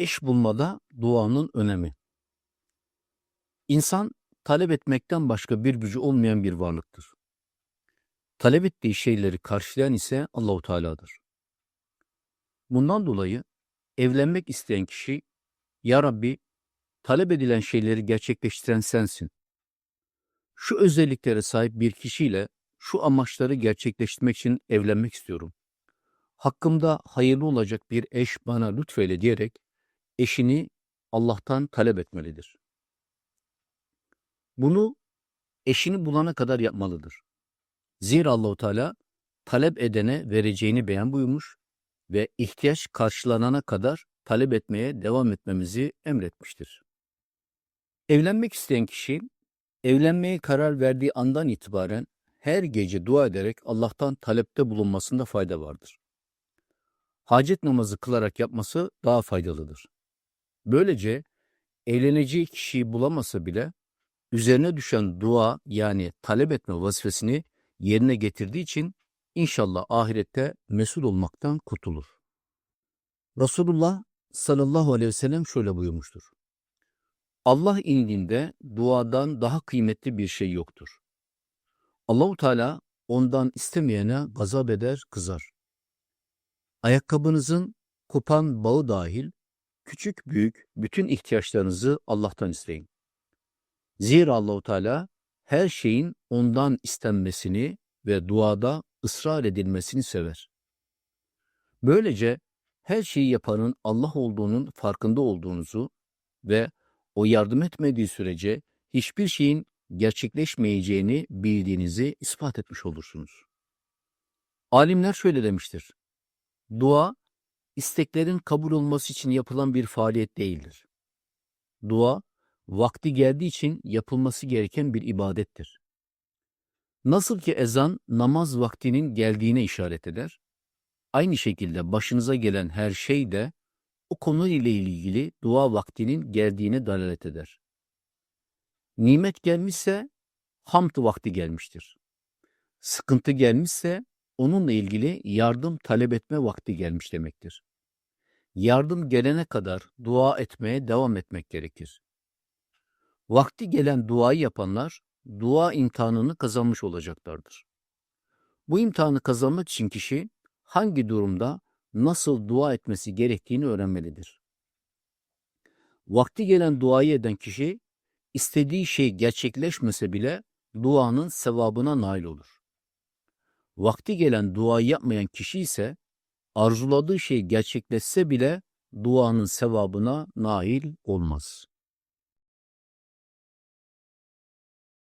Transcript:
Eş bulmada duanın önemi. İnsan talep etmekten başka bir gücü olmayan bir varlıktır. Talep ettiği şeyleri karşılayan ise Allahu Teala'dır. Bundan dolayı evlenmek isteyen kişi ya Rabbi talep edilen şeyleri gerçekleştiren sensin. Şu özelliklere sahip bir kişiyle şu amaçları gerçekleştirmek için evlenmek istiyorum. Hakkımda hayırlı olacak bir eş bana lütfeyle diyerek eşini Allah'tan talep etmelidir. Bunu eşini bulana kadar yapmalıdır. Zira Allahu Teala talep edene vereceğini beyan buyurmuş ve ihtiyaç karşılanana kadar talep etmeye devam etmemizi emretmiştir. Evlenmek isteyen kişi evlenmeye karar verdiği andan itibaren her gece dua ederek Allah'tan talepte bulunmasında fayda vardır. Hacet namazı kılarak yapması daha faydalıdır. Böylece evleneceği kişiyi bulamasa bile üzerine düşen dua yani talep etme vazifesini yerine getirdiği için inşallah ahirette mesul olmaktan kurtulur. Resulullah sallallahu aleyhi ve sellem şöyle buyurmuştur. Allah indinde duadan daha kıymetli bir şey yoktur. Allahu Teala ondan istemeyene gazap eder, kızar. Ayakkabınızın kopan bağı dahil küçük büyük bütün ihtiyaçlarınızı Allah'tan isteyin. Zira Allahu Teala her şeyin ondan istenmesini ve duada ısrar edilmesini sever. Böylece her şeyi yapanın Allah olduğunun farkında olduğunuzu ve o yardım etmediği sürece hiçbir şeyin gerçekleşmeyeceğini bildiğinizi ispat etmiş olursunuz. Alimler şöyle demiştir. Dua, isteklerin kabul olması için yapılan bir faaliyet değildir. Dua, vakti geldiği için yapılması gereken bir ibadettir. Nasıl ki ezan namaz vaktinin geldiğine işaret eder, aynı şekilde başınıza gelen her şey de o konu ile ilgili dua vaktinin geldiğine dalalet eder. Nimet gelmişse hamd vakti gelmiştir. Sıkıntı gelmişse onunla ilgili yardım talep etme vakti gelmiş demektir. Yardım gelene kadar dua etmeye devam etmek gerekir. Vakti gelen duayı yapanlar dua imtihanını kazanmış olacaklardır. Bu imtihanı kazanmak için kişi hangi durumda nasıl dua etmesi gerektiğini öğrenmelidir. Vakti gelen duayı eden kişi istediği şey gerçekleşmese bile duanın sevabına nail olur. Vakti gelen duayı yapmayan kişi ise arzuladığı şey gerçekleşse bile duanın sevabına nail olmaz.